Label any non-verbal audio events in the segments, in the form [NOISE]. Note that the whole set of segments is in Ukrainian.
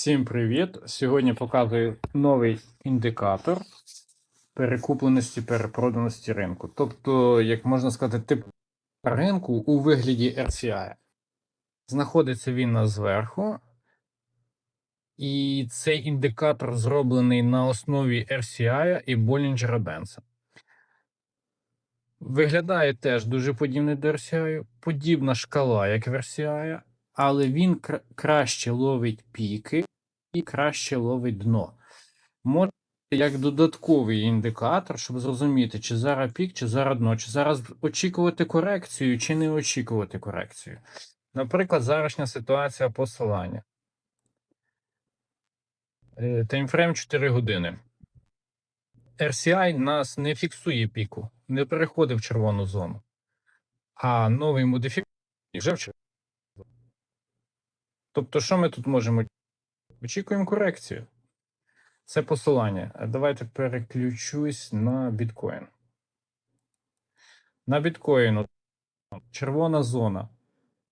Всім привіт! Сьогодні показую новий індикатор перекупленості перепроданості ринку. Тобто, як можна сказати, тип ринку у вигляді RCI. Знаходиться він на зверху, і цей індикатор зроблений на основі RCI і Bollinger Benson. Виглядає теж дуже подібний до RCI, подібна шкала, як в RCI, але він кра- краще ловить піки і краще ловить дно. Може як додатковий індикатор, щоб зрозуміти, чи зараз пік, чи зараз дно, чи зараз очікувати корекцію, чи не очікувати корекцію. Наприклад, зарашня ситуація посилання. Е, Таймфрейм 4 години. RCI нас не фіксує піку, не переходить в червону зону. А новий модифікатор вже в червону. Тобто, що ми тут можемо? Очікуємо корекцію. Це посилання. Е, Давайте переключусь на біткоін. На біткоїну червона зона.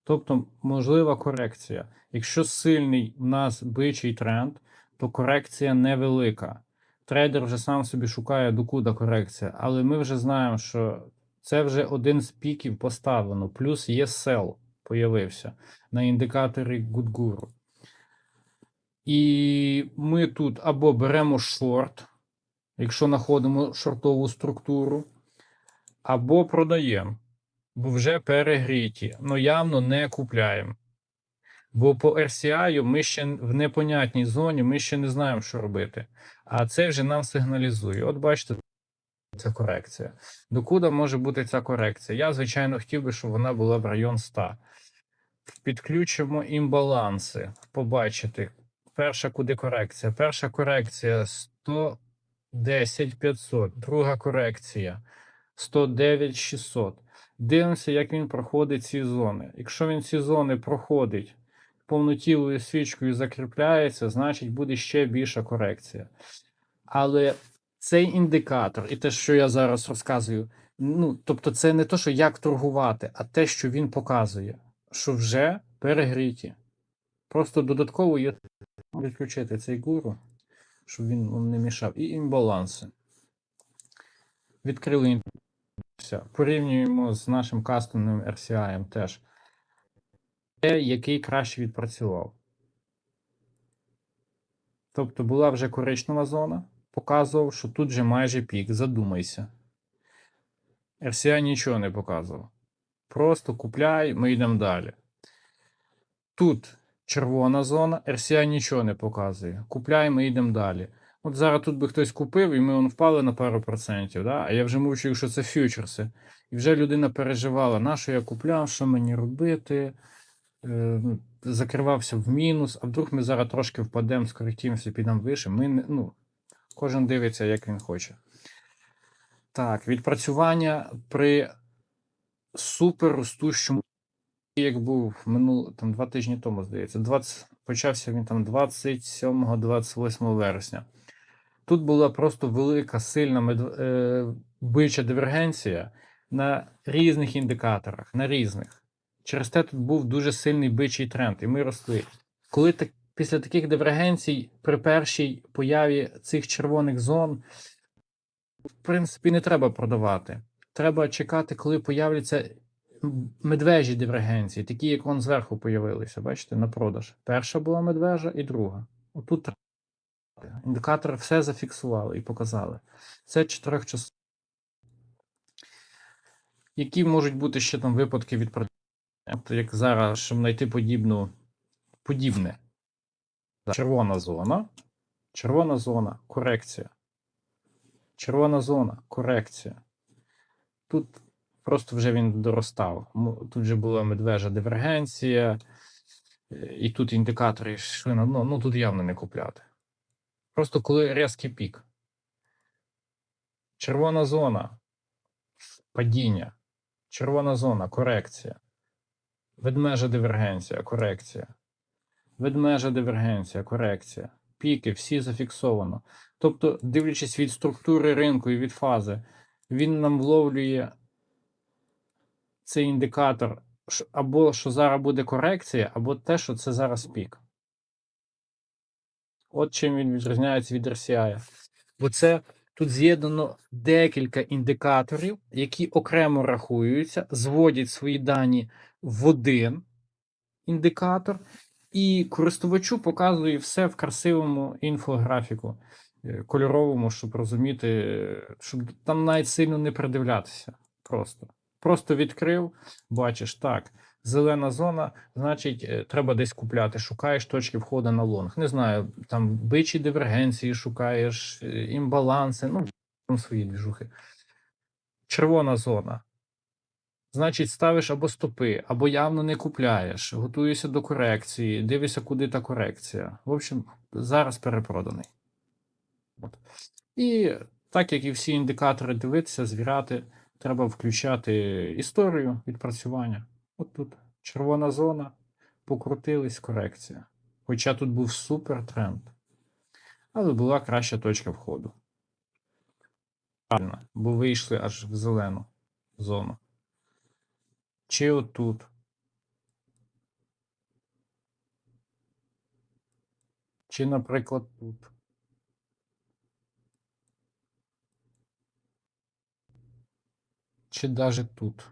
Тобто можлива корекція. Якщо сильний в нас бичий тренд, то корекція невелика. Трейдер вже сам собі шукає, докуди корекція. Але ми вже знаємо, що це вже один з піків поставлено. Плюс є сел появився на індикаторі Gudguru. І ми тут або беремо шорт, якщо знаходимо шортову структуру, або продаємо, бо вже перегріті. Ну явно не купляємо. Бо по RCI ми ще в непонятній зоні, ми ще не знаємо, що робити. А це вже нам сигналізує. От бачите, це корекція. Докуди може бути ця корекція? Я, звичайно, хотів би, щоб вона була в район 100. Підключимо імбаланси. Побачити. Перша куди корекція? Перша корекція 110 500. Друга корекція 109 600. Дивимося, як він проходить ці зони. Якщо він ці зони проходить повнотілою свічкою закріпляється, значить буде ще більша корекція. Але цей індикатор, і те, що я зараз розказую, ну тобто, це не то, що як торгувати, а те, що він показує, що вже перегріті. Просто додатково є відключити цей гуру, щоб він вам не мішав. І імбаланси. Відкрили все. Порівнюємо з нашим кастомним RCI теж. Те, який краще відпрацював. Тобто була вже коричнева зона, показував, що тут вже майже пік. Задумайся. RCI нічого не показував. Просто купляй, ми йдемо далі. Тут червона зона, RCI нічого не показує. Купляй, ми йдемо далі. От зараз тут би хтось купив, і ми он впали на пару процентів. Да? А я вже мовчу, що це фьючерси. І вже людина переживала, на що я купляв, що мені робити. Е, ну, закривався в мінус, а вдруг ми зараз трошки впадемо, скоректуємося, підемо вище. Ми не, ну, кожен дивиться, як він хоче. Так, відпрацювання при супер ростущому, як був минул, там, два тижні тому, здається, 20, почався він там 27-28 вересня. Тут була просто велика, сильна мед... е... бича дивергенція на різних індикаторах, на різних. Через те тут був дуже сильний бичий тренд, і ми росли. Коли так, після таких дивергенцій, при першій появі цих червоних зон, в принципі, не треба продавати. Треба чекати, коли появляться медвежі дивергенції, такі, як вон зверху появилися, бачите, на продаж. Перша була медвежа і друга. Отут треба. індикатори все зафіксували і показали. Це чотирьох часов. Які можуть бути ще там випадки від Тобто, як зараз, щоб знайти подібну, подібне. Червона зона. Червона зона, корекція. Червона зона, корекція. Тут просто вже він доростав. Тут вже була медвежа дивергенція, е, і тут індикатори йшли на дно. Ну тут явно не купляти. Просто коли різкий пік. Червона зона, падіння. Червона зона, корекція. Ведмежа дивергенція, корекція. Ведмежа дивергенція, корекція. Піки, всі зафіксовано. Тобто, дивлячись від структури ринку і від фази, він нам вловлює цей індикатор, або що зараз буде корекція, або те, що це зараз пік. От чим він відрізняється від RCI. Бо це тут з'єднано декілька індикаторів, які окремо рахуються, зводять свої дані в один індикатор, і користувачу показує все в красивому інфографіку, е, кольоровому, щоб розуміти, щоб там навіть сильно не придивлятися. Просто. Просто відкрив, бачиш, так, зелена зона, значить, е, треба десь купляти. Шукаєш точки входу на лонг. Не знаю, там бичі дивергенції шукаєш, е, імбаланси, ну, там свої двіжухи. Червона зона. Значить, ставиш або стопи, або явно не купляєш, готуєшся до корекції, дивишся, куди та корекція. В общем, зараз перепроданий. От. І так як і всі індикатори дивитися, звіряти, треба включати історію відпрацювання. От тут червона зона, покрутились, корекція. Хоча тут був супер тренд. Але була краща точка входу. Правильно, бо вийшли аж в зелену зону. Чи отут. Чи, наприклад, тут. Чи навіть тут.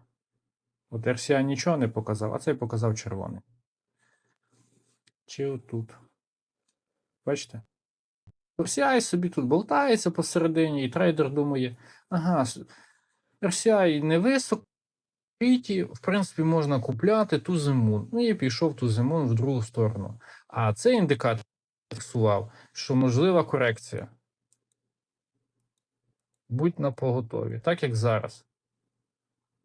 От RCA нічого не показав, а цей показав червоний. Чи отут. Бачите? RCI собі тут болтається посередині, і трейдер думає, ага, RCI не високо, Киті, в принципі, можна купляти ту зиму. Ну, і пішов ту зиму в другу сторону. А цей індикатор фіксував, що можлива корекція. Будь на поготові, так як зараз.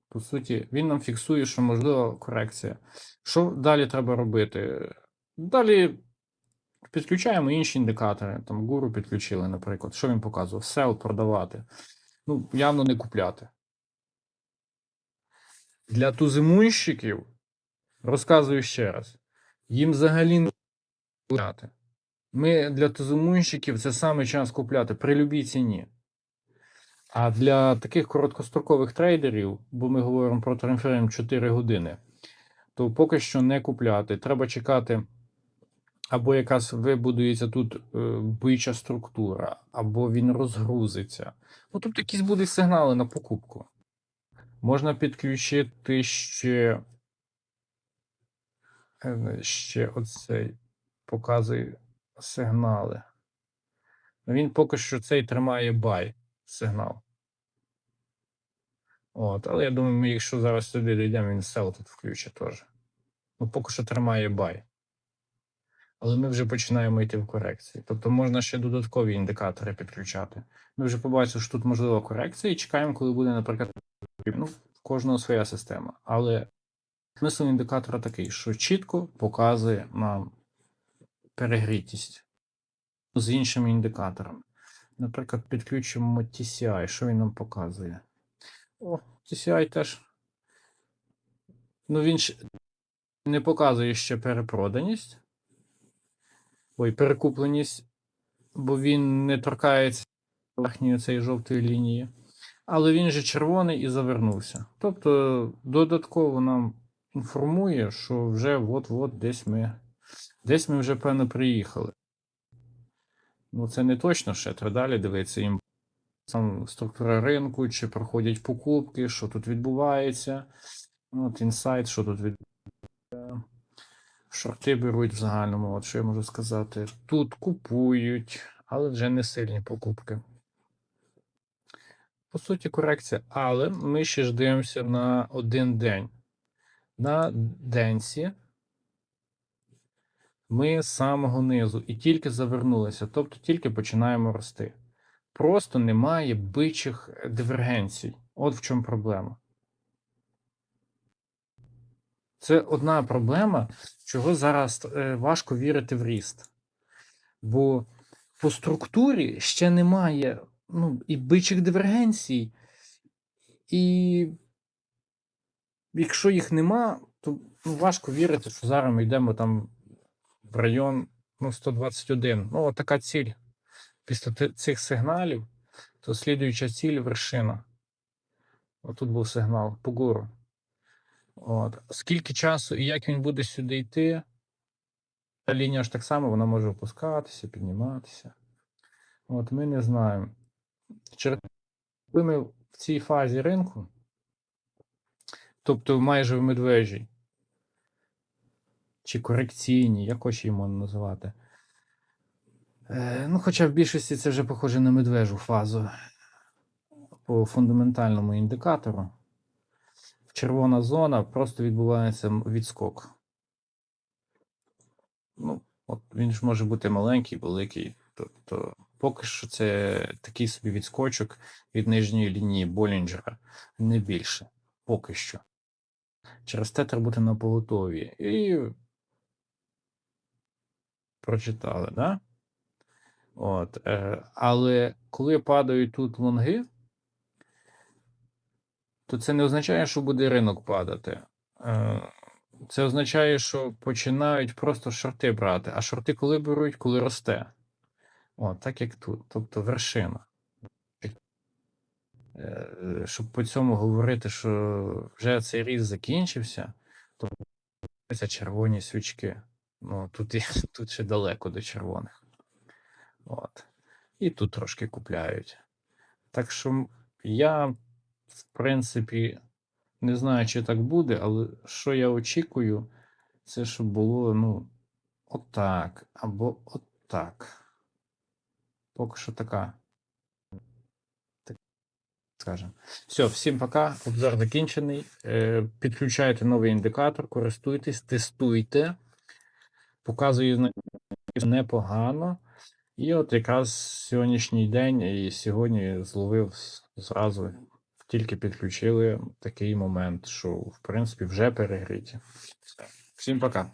По суті, він нам фіксує, що можлива корекція. Що далі треба робити? Далі підключаємо інші індикатори. Там гуру підключили, наприклад. Що він показував? Сел продавати. Ну, явно не купляти. Для тузимунщиків, розказую ще раз, їм взагалі не купляти. Ми для тузимунщиків це саме час купляти при любій ціні. А для таких короткострокових трейдерів, бо ми говоримо про таймфрейм 4 години, то поки що не купляти. Треба чекати, або якась вибудується тут е, бича структура, або він розгрузиться. Ну, тобто якісь будуть сигнали на покупку. Можна підключити ще, е, ще оцей показує сигнали. Ну, Він поки що цей тримає бай сигнал. От, але я думаю, ми, якщо зараз сюди дійдемо, він сел тут включить теж. Ну, поки що тримає бай. Але ми вже починаємо йти в корекції. Тобто можна ще додаткові індикатори підключати. Ми вже побачили, що тут можлива корекція, і чекаємо, коли буде, наприклад, ну, в кожного своя система. Але смисл індикатора такий, що чітко показує нам перегрітість з іншими індикаторами. Наприклад, підключимо TCI, що він нам показує. О, TCI теж. Ну, він ж не показує ще перепроданість. Ой, перекупленість, бо він не торкається верхньої цієї жовтої лінії. Але він же червоний і завернувся. Тобто, додатково нам інформує, що вже от-от десь ми десь ми вже, певно, приїхали. Ну, це не точно ще. Треба далі дивитися їм сам структура ринку, чи проходять покупки, що тут відбувається. От інсайт, що тут відбувається. Шорти беруть в загальному, от що я можу сказати. Тут купують, але вже не сильні покупки. По суті, корекція. Але ми ще ж дивимося на один день. На денці ми з самого низу і тільки завернулися, тобто тільки починаємо рости. Просто немає бичих дивергенцій. От в чому проблема. Це одна проблема, чого зараз е, важко вірити в ріст. Бо по структурі ще немає ну, і бичих дивергенцій, і якщо їх нема, то ну, важко вірити, що зараз ми йдемо там в район ну, 121. Ну, от така ціль. Після цих сигналів, то слідуюча ціль вершина. Отут був сигнал по гору. От. Скільки часу і як він буде сюди йти, Та лінія ж так само, вона може опускатися, підніматися. От ми не знаємо. Ми в цій фазі ринку, тобто майже в медвежій, чи корекційній, як хоче її можна називати. Е, ну, хоча в більшості це вже похоже на медвежу фазу по фундаментальному індикатору. Червона зона просто відбувається відскок. Ну, от він ж може бути маленький, великий. Тобто, поки що це такий собі відскочок від нижньої лінії Болінджера, не більше. Поки що. Через те треба бути на поготові. І прочитали, да? От, е, але коли падають тут лонги, то це не означає, що буде ринок падати. Е, Це означає, що починають просто шорти брати. А шорти коли беруть, коли росте. О, так як тут. Тобто вершина. Е, Щоб по цьому говорити, що вже цей ріст закінчився, то це червоні свічки. Ну, тут, [LAUGHS] тут ще далеко до червоних. От. І тут трошки купляють. Так що я, в принципі, не знаю, чи так буде, але що я очікую, це щоб було, ну, отак, або отак. Поки що така. так Скажем. Все, всім пока. Обзор закінчений. Е, підключайте новий індикатор, користуйтесь, тестуйте. Показую непогано. І от якраз сьогоднішній день і сьогодні зловив зразу, тільки підключили такий момент, що в принципі вже перегріті. Всім пока.